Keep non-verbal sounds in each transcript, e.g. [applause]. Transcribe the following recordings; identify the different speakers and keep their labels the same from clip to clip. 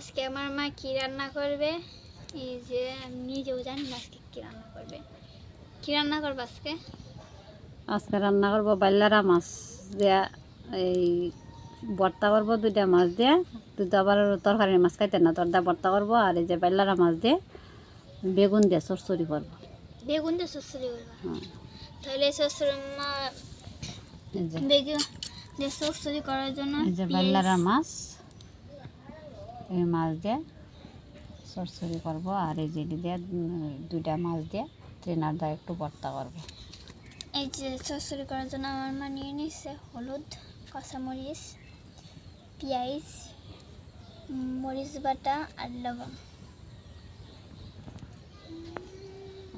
Speaker 1: আজকে আমার মা কি রান্না করবে? এই যে আমি নিজেও জানি না আজকে কি রান্না করবে। কি রান্না করবে আজকে?
Speaker 2: আজকে রান্না করব বাইলারা মাছ দিয়া এই ভর্তা করব দুইটা মাছ দিয়ে। দুটো আবার তরকারি মাছ খাইতে না তরদা ভর্তা করব আর এই যে বাইলারা মাছ দিয়ে বেগুন দিয়ে চরচড়ি করব।
Speaker 1: বেগুন দিয়ে শ্বশুরি করবা?
Speaker 2: হ্যাঁ।
Speaker 1: তাহলে মা বেগুন দিয়ে শ্বশুরি করার জন্য
Speaker 2: যে বাইলারা মাছ। এই মাছ দিয়ে চরচড়ি করব আর এই যে দিয়ে দুইটা মাছ দিয়ে ট্রেনার দিয়ে একটু ভর্তা করব।
Speaker 1: এই যে শ্বশুরি করার জন্য আমার মা নিয়ে নিচ্ছে হলুদ কাঁচামরিচ পেঁয়াজ মরিচ বাটা আর লবণ।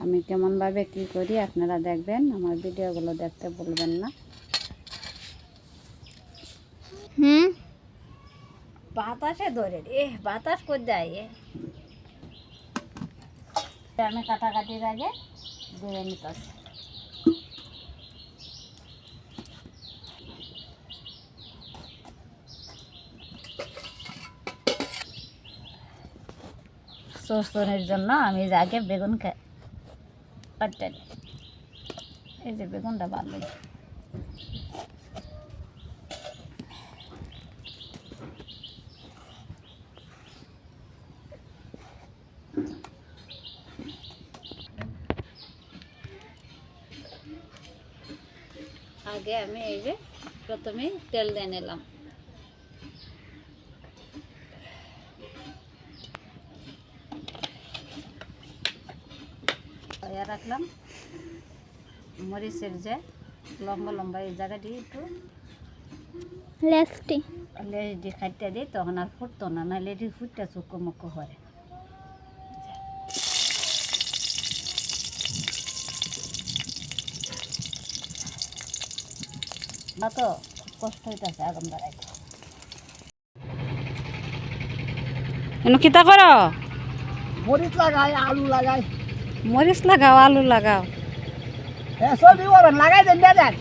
Speaker 2: আমি কেমনভাবে কী করি আপনারা দেখবেন আমার ভিডিওগুলো দেখতে বলবেন না।
Speaker 1: হুম?
Speaker 2: বাতাসে ধরে এ বাতাস করে দেয় এ আমি কাটাকাটির আগে ধরে নিতেছি। সোস্তনের জন্য আমি যে আগে বেগুন খা কাটতে নিই। এই যে বেগুনটা ভালো আগে আমি এই যে প্রথমে তেল দিয়ে নিলাম। রাখলাম। মরিচের যে লম্বা লম্বা এই জায়গাটি একটু
Speaker 1: লেস্টি।
Speaker 2: দিয়ে খাইতে দিই তখন আর ফুটতো না নাহলে এটি ফুটটা চুক্কো মুক্কো করে তো কষ্ট হইতেছে আগাম দাঁড়াইতে এনে কিতা করো?
Speaker 3: মরিচ লাগাই আলু লাগাই।
Speaker 2: মরিচ লাগাও আলু লাগাও।
Speaker 3: লাগাই দেন দেন।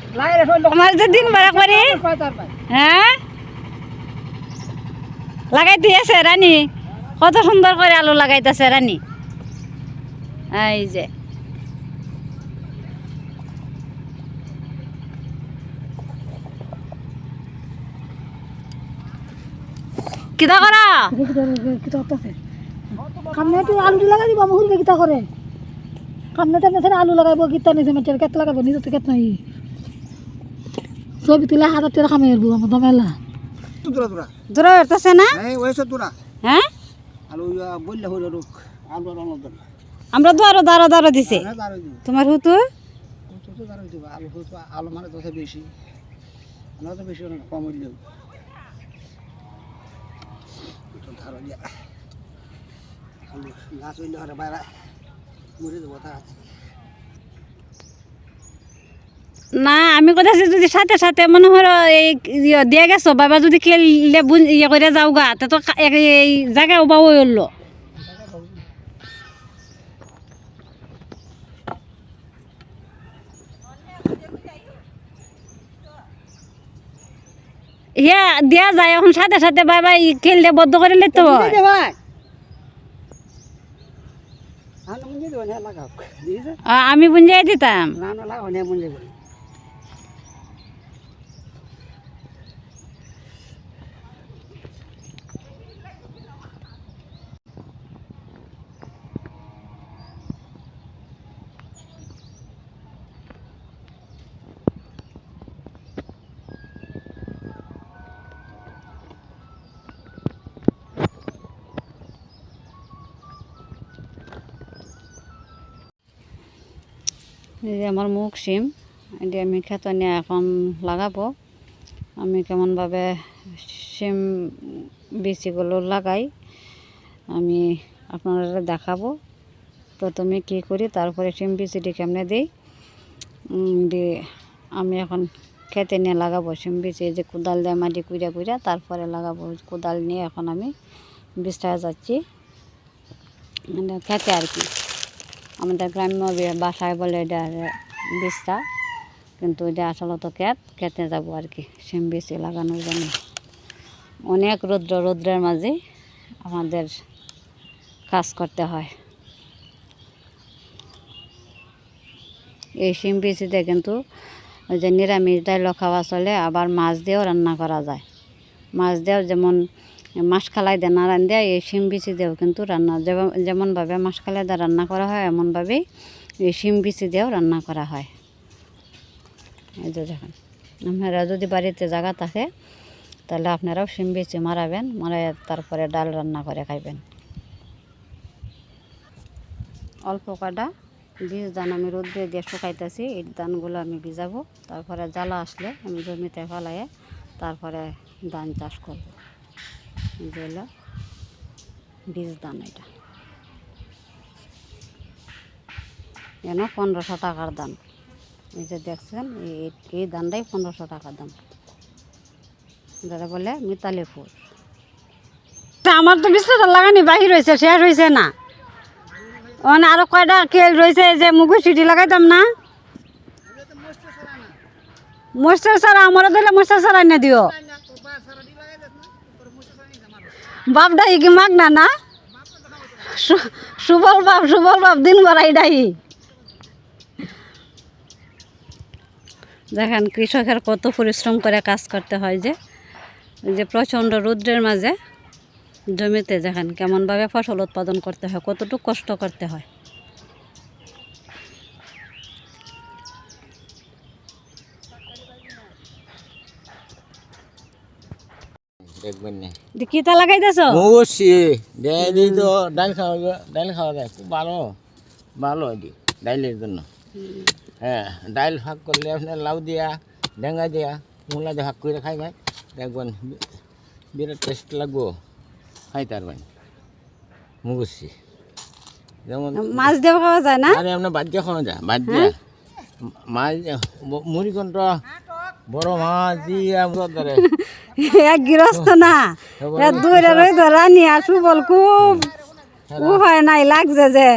Speaker 2: আমার যে দিন বারা করে।
Speaker 3: পায় তার পায়
Speaker 2: হ্যাঁ? লাগাই দিয়েছে রানী। কত সুন্দর করে আলু লাগাইতেছে রানী। এই যে। কিতা করা
Speaker 3: কামনে একটু আলু লাগাই দিব মহুল কিতা করে কামনে টামনে থেকে আলু লাগাইব কিতা নিছে মেটের কেত লাগাইব নিজে তো কেত নাই। ছবি তুলে হাজার টাকা কামে আসব আমার দমেলা
Speaker 4: তোরা তোরা
Speaker 2: না?
Speaker 4: এই ওইসব তোরা
Speaker 2: হ্যাঁ
Speaker 4: আলু বললে হইল
Speaker 2: আমরা তো আরও দাঁড়ো দাঁড়ো দিছে।
Speaker 4: হ্যাঁ
Speaker 2: তোমার হুতু
Speaker 4: আলু হতো আলু মানে তো বেশি না তো বেশি কম হইলেও
Speaker 2: না, আমি কোথাছি যদি সাথে সাথে মনে হলো এই ইয়ে দিয়ে গেছো বাবা যদি খেললে ইয়ে করে যাওগা, তা এই জায়গায় ওবা হইল। ইয়া দেয়া যায় এখন সাথে সাথে বাই বাই খেলতে বদ্ধ করে নিতে হয় আমি বুঝাই দিতাম। আমার মুখ সিম এটি আমি খেতে নিয়ে এখন লাগাবো। আমি কেমনভাবে সিম বিচিগুলো লাগাই, আমি আপনারা দেখাবো। প্রথমে কি করি, তারপরে সিম বিচিটি কেমনে দিই। দিয়ে আমি এখন খেতে নিয়ে লাগাবো সিম বিচি যে কোদাল দিয়ে মাটি কুইরা কুইরা, তারপরে লাগাবো কোদাল নিয়ে এখন আমি বীজটা যাচ্ছি। মানে খেতে আর কি। আমাদের গ্রাম্য বাসায় বলে এটা বীজটা কিন্তু এটা আসলে তো ক্ষেত খেতে যাব আর কি, সিম বেশি লাগানোর জন্য। অনেক রৌদ্র, রৌদ্রের মাঝে আমাদের কাজ করতে হয়। এই শিম বিচিতে কিন্তু ওই যে নিরামিষ ডাইলও খাওয়া চলে, আবার মাছ দিয়েও রান্না করা যায়। মাছ দিয়েও যেমন মাছ খালাই দিয়ে এই শিম বিচি দিয়েও কিন্তু রান্না যেমন- যেমনভাবে মাছ খালাই দিয়ে রান্না করা হয়, এমনভাবেই এই শিম বিচি দিয়েও রান্না করা হয়। এই যে দেখেন, আপনারা যদি বাড়িতে জায়গা থাকে, তাহলে আপনারাও শিম বিচি মারাবেন মারাই তারপরে ডাল রান্না করে খাইবেন। অল্প কাটা বীজ ধান আমি রোদ্রে দিয়ে শুকাইতেছি, এই ধানগুলো আমি ভিজাবো, তারপরে জ্বালা আসলে আমি জমিতে ফেলাইয়ে তারপরে ধান চাষ করব। যে হলো বীজ ধান এটা। যেন পনেরোশো টাকার দাম। এই যে দেখছেন এই ধানটাই পনেরোশো টাকা দাম। যারা বলে মিতালি ফুল। আমার তো বিশ্বটা লাগানি বাহির হয়েছে শেষ হয়েছে না। ওখানে আরও কয়টা কেল রয়েছে যে মুগু সিটি লাগাইতাম না? মস্টার সারা আমারও দিলে মস্টার সারা না দিও। বাপ কি মাগ না? না সুবল বাপ সুবল বাপ, দিন বাড়াই ডাই। দেখেন কৃষকের কত পরিশ্রম করে কাজ করতে হয় যে যে প্রচণ্ড রৌদ্রের মাঝে জমিতে দেখেন কেমনভাবে ফসল উৎপাদন করতে হয়, কতটুকু কষ্ট করতে হয়।
Speaker 5: দেখবেন না।
Speaker 2: দি কিতা লাগাইতেছ?
Speaker 5: দিই তো ডাল খাওয়া ডাল খাওয়া যায়। খুব ভালো ভালো এটি ডাইলের জন্য। হ্যাঁ ডাইল ভাগ করলে আপনার লাউ দিয়া ডেঙ্গা দিয়া মূলা দিয়ে ভাগ করে খাইবেন দেখবেন বিরাট টেস্ট লাগবো। খাই তারবেন মুগুসি যেমন
Speaker 2: মাছ দিয়ে খাওয়া যায় না?
Speaker 5: আরে আপনার বাদ দিয়ে খাওয়া যায় বাদ দিয়া। মাছ মুড়ি কন্ট বড় মাছ দিয়া ধরে। [laughs] [laughs]
Speaker 2: এক গৃহস্থ না। দূরে রই রানি আর সুবল খুব উপায় নাই লাগছে যে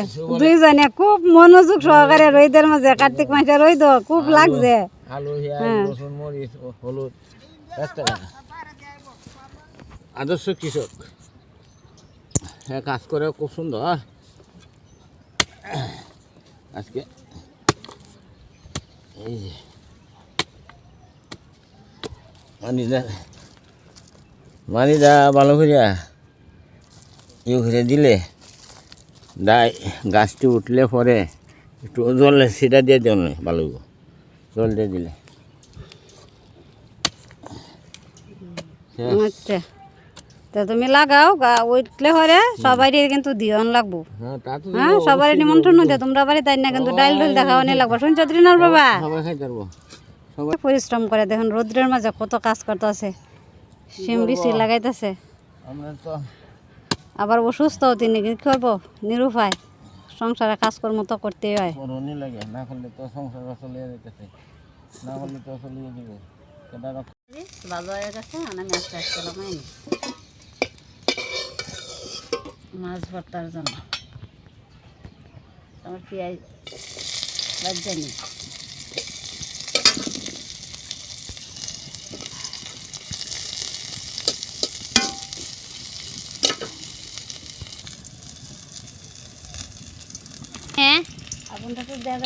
Speaker 2: দুইজনে খুব মনোযোগ সহকারে রইদের মাঝে কার্তিক মাসে রই তো খুব লাগছে।
Speaker 5: টাকা আদর্শ কৃষক। হ্যাঁ কাজ করে খুব সুন্দর আজকে এই যে। মানিদা মানিদা ভালো করিয়া। ইয়ে করে দিলে। দায় গাছটি উঠলে পরে একটু জল সেটা দিয়ে দেন ভালো। জল দিয়ে দিলে।
Speaker 2: আচ্ছা। তা তুমি লাগাও গা উঠলে হরে সবাই কিন্তু দিয়ন লাগবো।
Speaker 5: হ্যাঁ
Speaker 2: হ্যাঁ সবাই নিমন্ত্রণ দিয়ে তোমরা বাড়ি তাই না কিন্তু ডাইল ডাইল দেখাও নি লাগবো। শুনছো ত্রিনাল বাবা?
Speaker 5: সবাই
Speaker 2: পরিশ্রম করে দেখুন রোদ্রের মাঝে কত কাজ করতেছে শিম বিচি লাগাইতেছে। আবার অসুস্থ তিনি কি করব? নিরুপায়। সংসারে কাজকর্ম তো করতেই হয়।
Speaker 5: করণই লাগে না করলে তো সংসার চলিয়ে যেতেছে। না করলে তো চলিয়ে যাবে।
Speaker 2: ভালো হয়ে গেছে আমি আস্তে আস্তে লাগাইনি মাছ ভর্তার জন্য। আমার পেঁয়াজ
Speaker 1: হ্যাঁ
Speaker 2: তো দেওয়া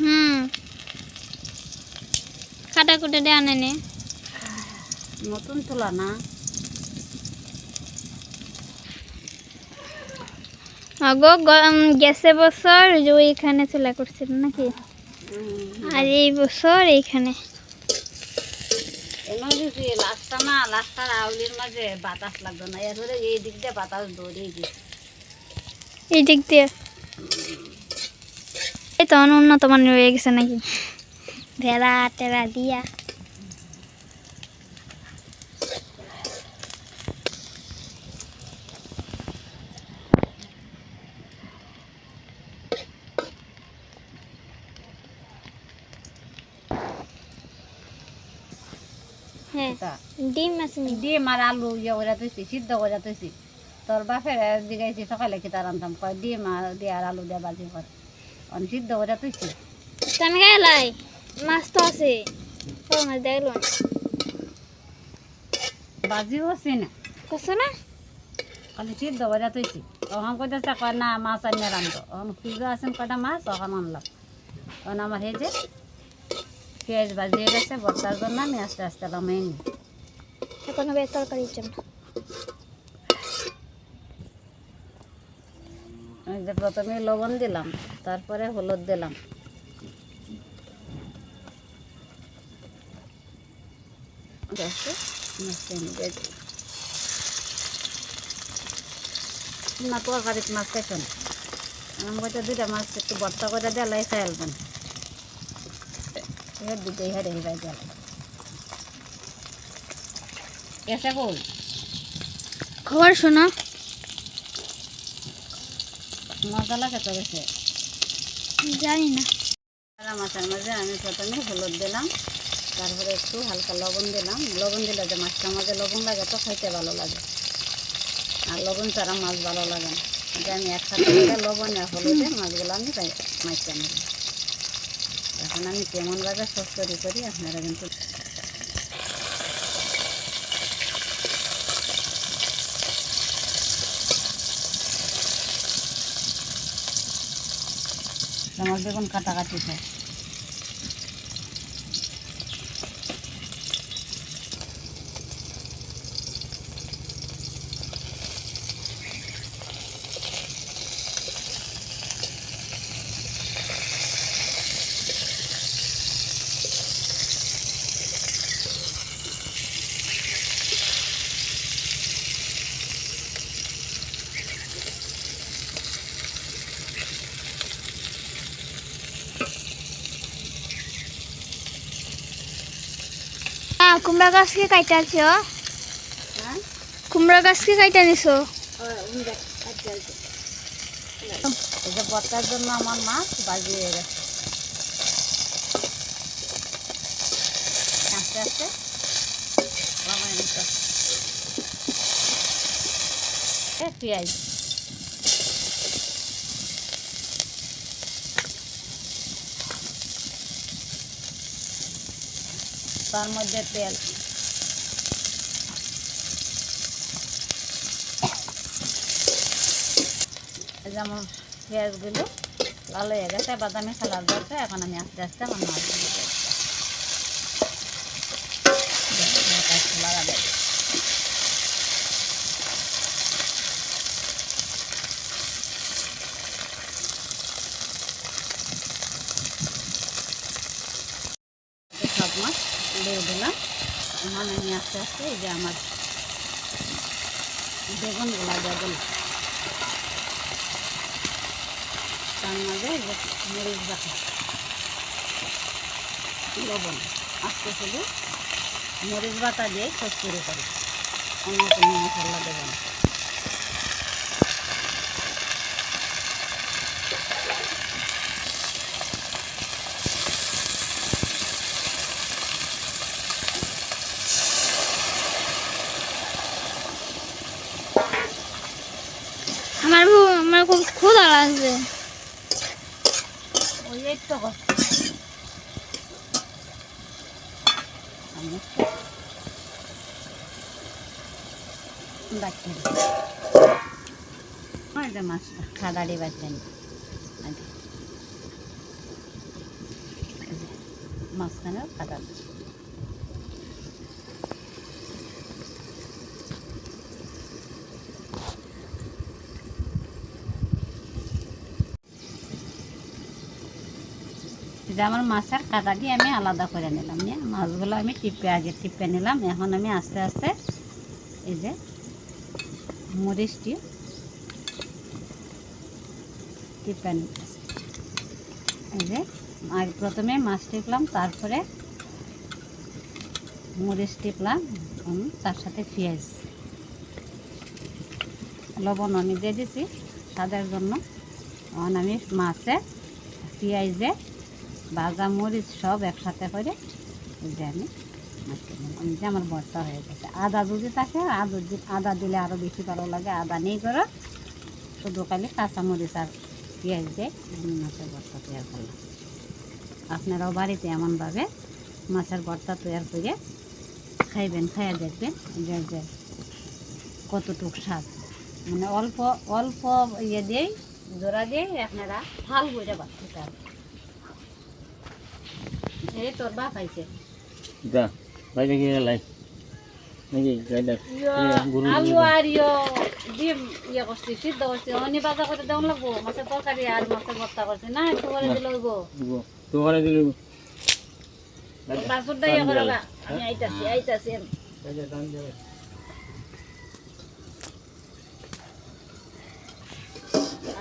Speaker 1: হুম। কাটা কুটে
Speaker 2: নতুন না।
Speaker 1: আগো গেছে বছর যে ওইখানে চুলা করছিল নাকি? আর এই বছর এইখানে।
Speaker 2: না লাস্টার আউলির মাঝে বাতাস লাগতো না। এই দিক দিয়ে বাতাস দৌড়িয়ে গেছে।
Speaker 1: এই দিক দিয়ে। এই তখন উন্নত মানের হয়ে গেছে নাকি? ভেড়া টেরা দিয়া। হ্যাঁ ডিম আছে
Speaker 2: ডিম আর আলু ইয়ে করে তুইছি সিদ্ধ করে তুইছি তোর বাপের দিগাইছি সকালে কি তার আনতাম। কয় ডিম আর দিয়ে আর আলু দিয়ে বাজি করে। অন সিদ্ধ করে তুইছি
Speaker 1: আমি গেলাই মাছ তো আছে। ও মাছ দেখল
Speaker 2: বাজিও আছে না।
Speaker 1: কছো না?
Speaker 2: খালি সিদ্ধ করে তুইছি তখন কইতেছে কয় না মাছ আনিয়ে রান্ধো তখন খুঁজে আছেন কয়টা মাছ তখন আনলাম তখন আমার যে পেঁয়াজ বাজিয়ে গেছে বর্তার জন্য আমি আস্তে আস্তে নামাই নি
Speaker 1: এখন হবে তরকারির জন্য
Speaker 2: যে প্রথমে লবণ দিলাম, তারপরে হলুদ দিলাম। দিয়ে। না মাছ খাইছো না। দুইটা মাছ, একটু ভর্তা করে দিলাই খাই আলবেন এর দুটো হেরে হেরাই কই
Speaker 1: খবর শোনো
Speaker 2: মশলা খেতে গেছে
Speaker 1: জানি না।
Speaker 2: সাদা মাছের মাঝে আমি প্রথমে হলুদ দিলাম তারপরে একটু হালকা লবণ দিলাম। লবণ দিলে যে মাছটার মাঝে লবণ লাগে তো খাইতে ভালো লাগে। আর লবণ ছাড়া মাছ ভালো লাগে না। যে আমি একসাথে লবণ আর হলুদে মাছগুলো আমি মাছটা নিই এখন আমি কেমনভাবে সব তৈরি করি আপনারা কিন্তু আমার বেগুন কাটাকাটি
Speaker 1: হয় গাছকে কাইটা আছো কুমড়া গাছকে কাইটা নিছো
Speaker 2: বর্তার জন্য আমার মাছ বাজি হয়ে গেছে। তার মধ্যে তেল। যেমন পেঁয়াজগুলো লাল হয়ে গেছে, বাদামি কালার ধরছে, এখন আমি আস্তে আস্তে আমার মাছ আমি আস্তে আস্তে এই যে আমার বেগুনগুলা দিয়ে দিলাম তার মাঝে মরিচ বাটা। লবণ আজকে শুধু মরিচ বাটা দিয়ে কচুরি করি অন্য কোনো মশলা দেবো না।
Speaker 1: আমার খুব ক্ষুধা লাগছে।
Speaker 2: কথা। আমি একটু বাচ্চা যে মাছটা খাদাড়ি বাচ্চা নি মাঝখানে যে আমার মাছের কাঁটাটি আমি আলাদা করে নিলাম, নিয়ে মাছগুলো আমি টিপে আগে টিপে নিলাম। এখন আমি আস্তে আস্তে এই যে মরিচটি টিপে এই যে আগে প্রথমে মাছ টিপলাম, তারপরে মরিচ টিপলাম তার সাথে পেঁয়াজ, লবণ আমি দিয়ে দিছি স্বাদের জন্য। এখন আমি মাছে পেঁয়াজে ভাজা মরিচ সব একসাথে করে যে আমি। এই যে আমার ভর্তা হয়ে গেছে। আদা যদি থাকে, আদা আদা দিলে আরও বেশি ভালো লাগে। আদা নেই করে শুধু খালি কাঁচা মরিচ আর পেঁয়াজ দিয়ে আমি মাছের ভর্তা তৈরি করলাম। আপনারাও বাড়িতে এমনভাবে মাছের ভর্তা তৈরি করে খাইবেন, খাইয়া দেখবেন যে কতটুক স্বাদ। মানে অল্প অল্প ইয়ে দিয়েই, জোড়া দিয়েই আপনারা থাল বইটা বাদ দিতে হবে এই তোর বাপ আইছে
Speaker 5: যা বাইরে গিয়ে লাই নাকি গাইডার গরু
Speaker 2: আলু আর ইয়ো ডিম ইয়ে করছি সিদ্ধ করছি অনি বাজা করে দেওয়া লাগবো মাছের তরকারি আর মাছের ভর্তা করছি না একটু করে দিলে হইব
Speaker 5: দিব তো করে দিলি
Speaker 2: পাসপোর্টটা ইয়ে করে গা। আমি আইতাছি আইতাছি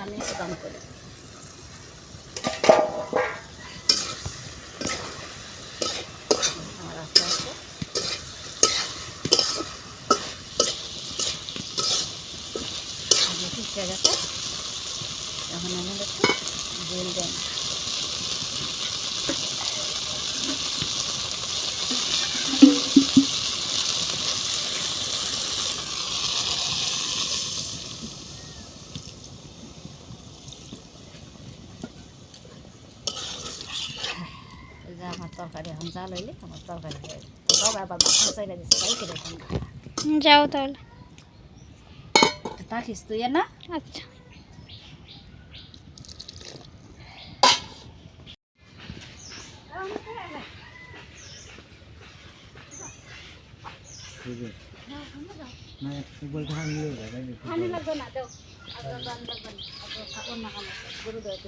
Speaker 2: আমি একটু কাম করি আর আস্তে আস্তে আগে ঠিক হয়ে গেছে এখন আমি একটু জল দেন এই যে আমার তরকারি এখন জাল হইলে আমার তরকারি হয়ে যাবে বাবা আবার বাসা চাইলে দিচ্ছে তাই করে
Speaker 1: যাও তাহলে
Speaker 2: থাকিস তুই না?
Speaker 1: আচ্ছা।
Speaker 5: না
Speaker 2: দেও খাব গরু দেয় তো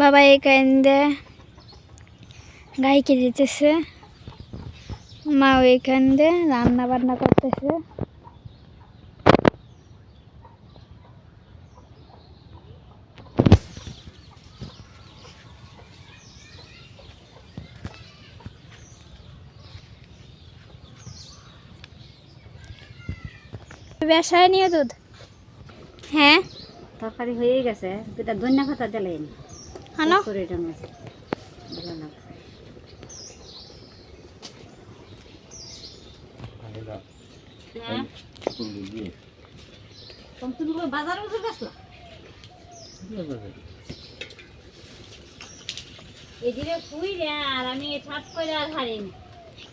Speaker 2: দিবি আচ্ছা দি।
Speaker 1: বাবা গাইকে দিতেছে। মা ওইখান দিয়ে রান্না বান্না করতেছে। ব্যবসায় নিয়ে দুধ? হ্যাঁ।
Speaker 2: তরকারি হয়ে গেছে। দুটা ধনিয়া দিলেন। কই বাজারে গেছলা এদিকে শুই রে আর আমি করে আর হারিনি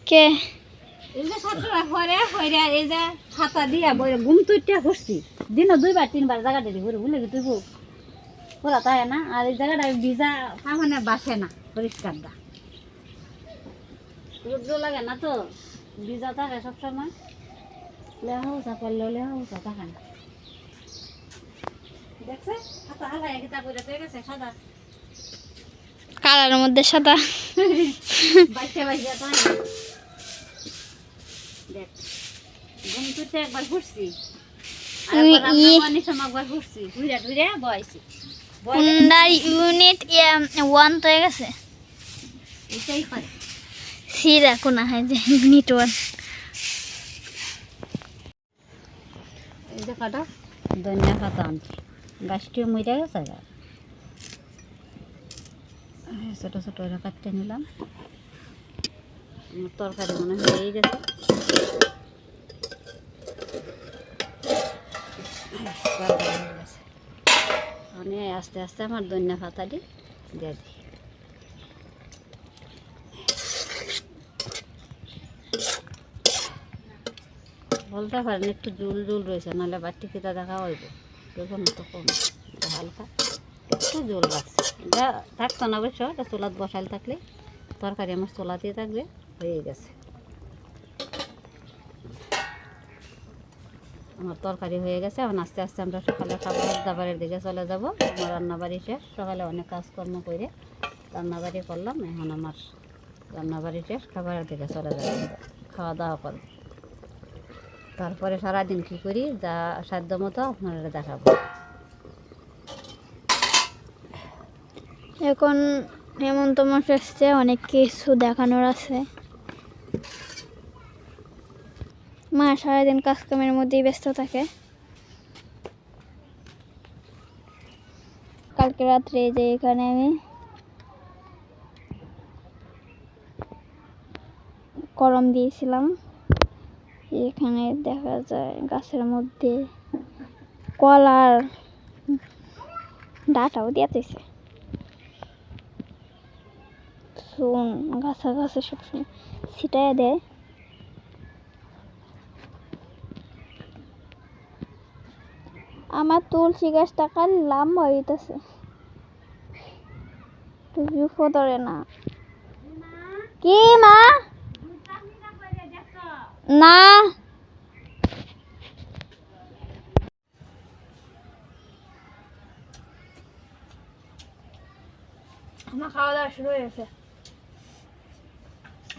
Speaker 1: কে?
Speaker 2: এই যে ছাত্ররা হরে হরে এই যে খাতা দিয়া বইরে ঘুম তুইটা করছি দিনও দুইবার তিনবার জায়গা দিয়ে ঘুরে ভুলে তুই তাই না আর এই জায়গাটা ভিজা সামনে বাসে না পরিষ্কার দা রোদ্র লাগে না তো ভিজা থাকে সবসময়। লেহা করলেও লেহা থাকে না। দেখছে? খাতা হালাই কিতা করে পেয়ে গেছে সাদা।
Speaker 1: কালার মধ্যে সাদা।
Speaker 2: বাইশে বাইশে তাই দেখ ঘুম তুইতে একবার ঘুরছি। আর একবার ঘুরছি। ঘুরে ঘুরে বয়সি
Speaker 1: উন্ডার ইউনিট ওয়ান তো হয়ে গেছে?
Speaker 2: এটাই করে
Speaker 1: সিরা কোনা হয় যে ইউনিট ওয়ান
Speaker 2: কাটা ধনিয়া পাতা আনছি। গাছটিও মরে গেছে ছোটো ছোটো কাটতে নিলাম। তরকারি মনে হয় গেছে তরকারি হয়ে গেছে মানে আস্তে আস্তে আমার ধনিয়া পাতাটি দিয়ে দিই। বলতে পারেন, একটু জুল জুল রয়েছে, নাহলে বাটি কিতা দেখা হইব। দেখুন তো কম হালকা, একটু জল রাখছে এটা থাকতো না অবশ্য, এটা চুলাত বসাল থাকলে, তরকারি আমার চুলাতেই থাকবে হয়ে গেছে। আমার তরকারি হয়ে গেছে। এখন আস্তে আস্তে আমরা সকালে খাবার দাবারের দিকে চলে যাব। আমার রান্নাবাড়ি শেষ। সকালে অনেক কাজকর্ম করে রান্নাবাড়ি করলাম। এখন আমার রান্নাবাড়ি শেষ। খাবারের দিকে চলে যাব। খাওয়া দাওয়া করব। তারপরে সারাদিন কী করি? যা সাধ্য মতো আপনারা দেখাবো।
Speaker 1: এখন হেমন্ত মাস আসছে অনেক কিছু দেখানোর আছে মা সারাদিন কাজকামের মধ্যেই ব্যস্ত থাকে। কালকে রাত্রে যে এখানে আমি কলম দিয়েছিলাম। এখানে দেখা যায় গাছের মধ্যে কলার ডাটাও দিয়েছে চুন গাছা গাছে সবসময় ছিটাই দেয়। আমার তুলসী গাছটা কাল লম্বা হইতেছে। ফোদরে না। কি মা? না। আমার খাওয়া দাওয়া শুরু হয়ে গেছে।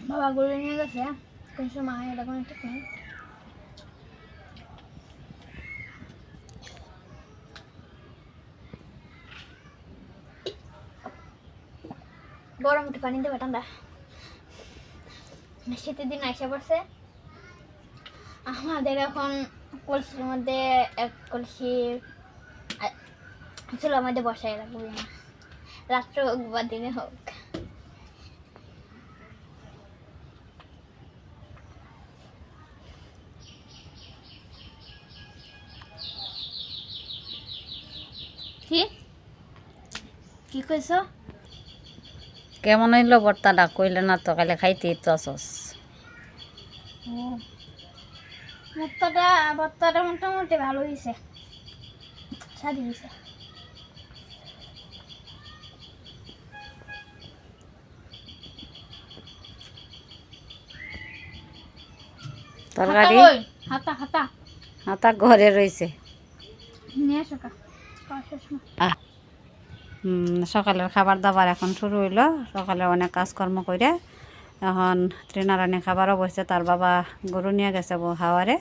Speaker 1: বাবা গরু নিয়ে গেছে সময় এটা কোনো ঠিক নেই গরম একটু পানি দেবে ঠান্ডা। শীতের দিন আসে পড়ছে। আমাদের এখন কলসির মধ্যে এক কলসি চুলার মধ্যে বসাই রাখব না রাত্রে হোক বা দিনে হোক। কি? কি কইছো?
Speaker 2: কেমন হইল ভর্তাটা কইলে না তো কালে খাইতে ইচ্ছা আসস।
Speaker 1: ভর্তাটা ভর্তাটা মোটামুটি ভালো হয়েছে
Speaker 2: তরকারি?
Speaker 1: হাতা হাতা
Speaker 2: হাতা। ঘরে রয়েছে
Speaker 1: নিয়ে আসো কা। শেষ না।
Speaker 2: সকালের খাবার দাবার এখন শুরু হইল। সকালে অনেক কাজকর্ম করে এখন তৃণারানি খাবারও বসছে তার বাবা গরু নিয়ে গেছে হাওয়ারে।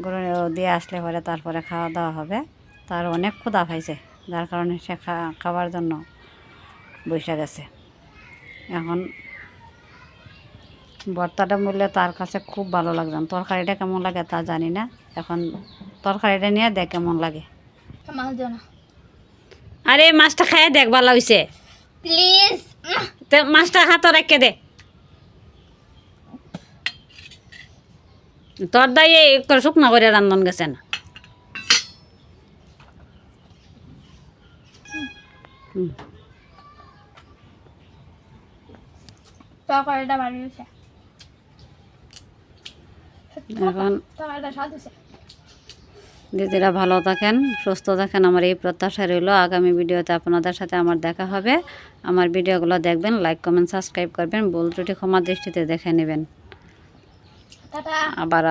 Speaker 2: গরু দিয়ে আসলে পরে তারপরে খাওয়া দাওয়া হবে। তার অনেক ক্ষুধা খাইছে যার কারণে সে খা- খাবার জন্য বসে গেছে। এখন ভর্তাটা বললে তার কাছে খুব ভালো লাগছে। তরকারিটা কেমন লাগে তা জানি না। এখন তরকারিটা নিয়ে দেখ কেমন লাগে। আরে মাছটা খাইয়ে দেখ ভালো হয়েছে
Speaker 1: প্লিজ
Speaker 2: তে মাছটা হাতে রেখে দে। তোর দাই শুকনো করে রান্ধন গেছে না।
Speaker 1: তরকারিটা
Speaker 2: এখন
Speaker 1: তরকারিটা স্বাদ হয়েছে
Speaker 2: দিদিরা ভালো থাকেন সুস্থ থাকেন। আমার এই প্রত্যাশা রইল। আগামী ভিডিওতে আপনাদের সাথে আমার দেখা হবে। আমার ভিডিওগুলো দেখবেন লাইক কমেন্ট সাবস্ক্রাইব করবেন। বল ত্রুটি ক্ষমা দৃষ্টিতে দেখে নেবেন। আবার